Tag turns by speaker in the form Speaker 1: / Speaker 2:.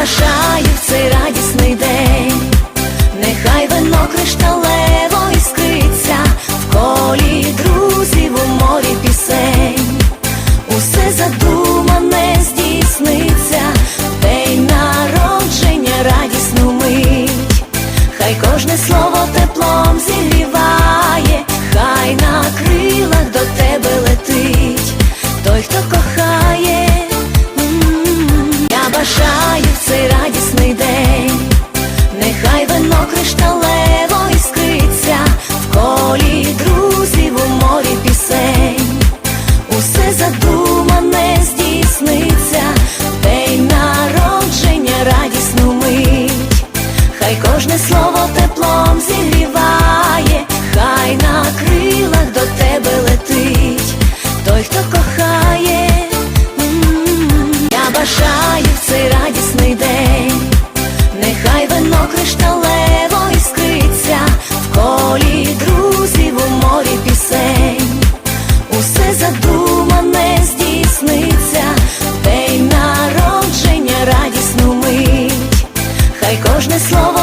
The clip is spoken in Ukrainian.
Speaker 1: бажаю в цей радісний день, нехай вино кришталево іскриться, в колі друзів у морі пісень, усе задумане здійсниться, в день народження, радісну мить, хай кожне слово теплом зігріває. Кожне слово теплом зігріває, хай на крилах до тебе летить, той, хто кохає, я бажаю в цей радісний день, нехай вино кришталево іскриться, в колі друзів у морі пісень, усе задумане здійсниться, в день народження радісну мить, хай кожне слово.